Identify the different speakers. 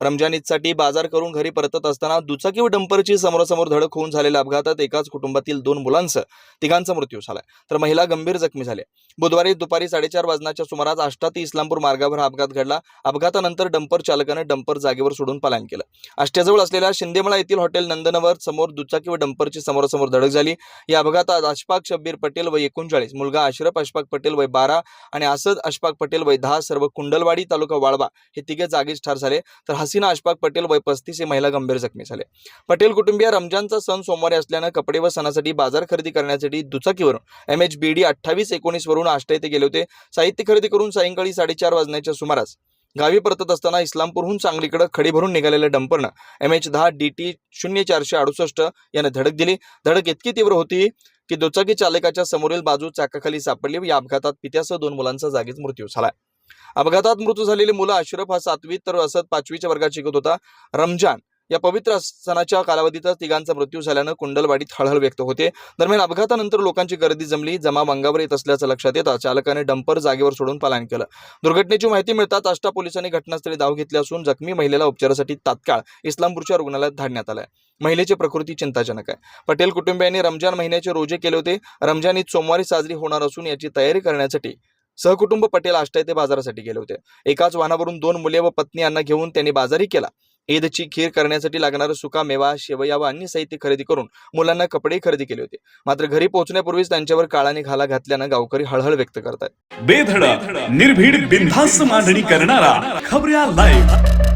Speaker 1: रमजान ईदसाठी बाजार करून घरी परतत असताना दुचाकी व डंपरची समोरासमोर धडक होऊन झालेल्या अपघातात एकाच कुटुंबातील दोन मुलांसह तिघांचा मृत्यू झालाय तर महिला गंभीर जखमी झाल्या. बुधवारी दुपारी साडेचार वाजण्याच्या सुमारास आष्टा ते इस्लामपूर मार्गावर हा अपघात घडला. अपघातानंतर डंपर चालकानं डंपर जागेवर सोडून पलायन केलं. आष्ट्याजवळ असलेल्या शिंदेमळा येथील हॉटेल नंदनवर समोर दुचाकी व डंपरची समोरासमोर धडक झाली. या अपघातात अशफाक शब्बीर पटेल वय एकोणचाळीस मुलगा अशरफ अशफाक पटेल वय बारा आणि असद अशफाक पटेल वय दहा सर्व कुंडलवाडी तालुका वाळवा हे तिघे जागीच ठार झाले. तर हसीना अशफाक पटेल वय पस्तीस हे महिला गंभीर जखमी झाले. पटेल कुटुंबीय रमजानचा सण सोमवारी असल्यानं कपडे व सणासाठी बाजार खरेदी करण्यासाठी दुचाकीवरून एम एच बी डी अठ्ठावीस एकोणीस वरून आष्टा येथे गेले होते. साहित्य खरेदी करून सायंकाळी साडेचार वाजण्याच्या सुमारास गावी परतत असताना इस्लामपूरहून सांगलीकडे खडी भरून निघालेल्या डंपरनं एम एच दहा डी टी शून्य चारशे अडुसष्ट यानं धडक दिली. धडक इतकी तीव्र होती की दुचाकी चालकाच्या समोरील बाजू चाकाखाली सापडली व या अपघातात पित्यासह दोन मुलांचा जागीच मृत्यू झाला. अपघातात मृत्यू झालेली मुलं अशरफ हा सातवीत तर असद पाचवीच्या वर्गात शिकत होता. रमजान या पवित्र सणाच्या कालावधीतच तिघांचा मृत्यू झाल्यानं कुंडलवाडीत हळहळ व्यक्त होते. दरम्यान अपघातानंतर लोकांची गर्दी जमली. जमा अंगावर येत असल्याचं लक्षात येता चालकाने डंपर जागेवर सोडून पलायन केलं. दुर्घटनेची माहिती मिळताच आष्टा पोलिसांनी घटनास्थळी धाव घेतली असून जखमी महिलेला उपचारासाठी तात्काळ इस्लामपूरच्या रुग्णालयात धाडण्यात आलंय. महिलेची प्रकृती चिंताजनक आहे. पटेल कुटुंबियांनी रमजान महिन्याचे रोजे केले होते. रमजान ईद सोमवारी साजरी होणार असून याची तयारी करण्यासाठी सहकुटुंब पटेल आष्टा येथे बाजारासाठी गेले होते. एकाच वाहनावरून दोन मुले व पत्नी यांना घेऊन त्यांनी बाजारी केला. ईदची खीर करण्यासाठी लागणारा सुका मेवा शेवया व अन्य साहित्य खरेदी करून मुलांना कपडे खरेदी केले होते. मात्र घरी पोहोचण्यापूर्वीच त्यांच्यावर काळाने घाला घातल्यानं गावकरी हळहळ व्यक्त करतात
Speaker 2: बेधड निर्भीड बिनधास्त मांडणी करणारा खबऱ्या लाईव्ह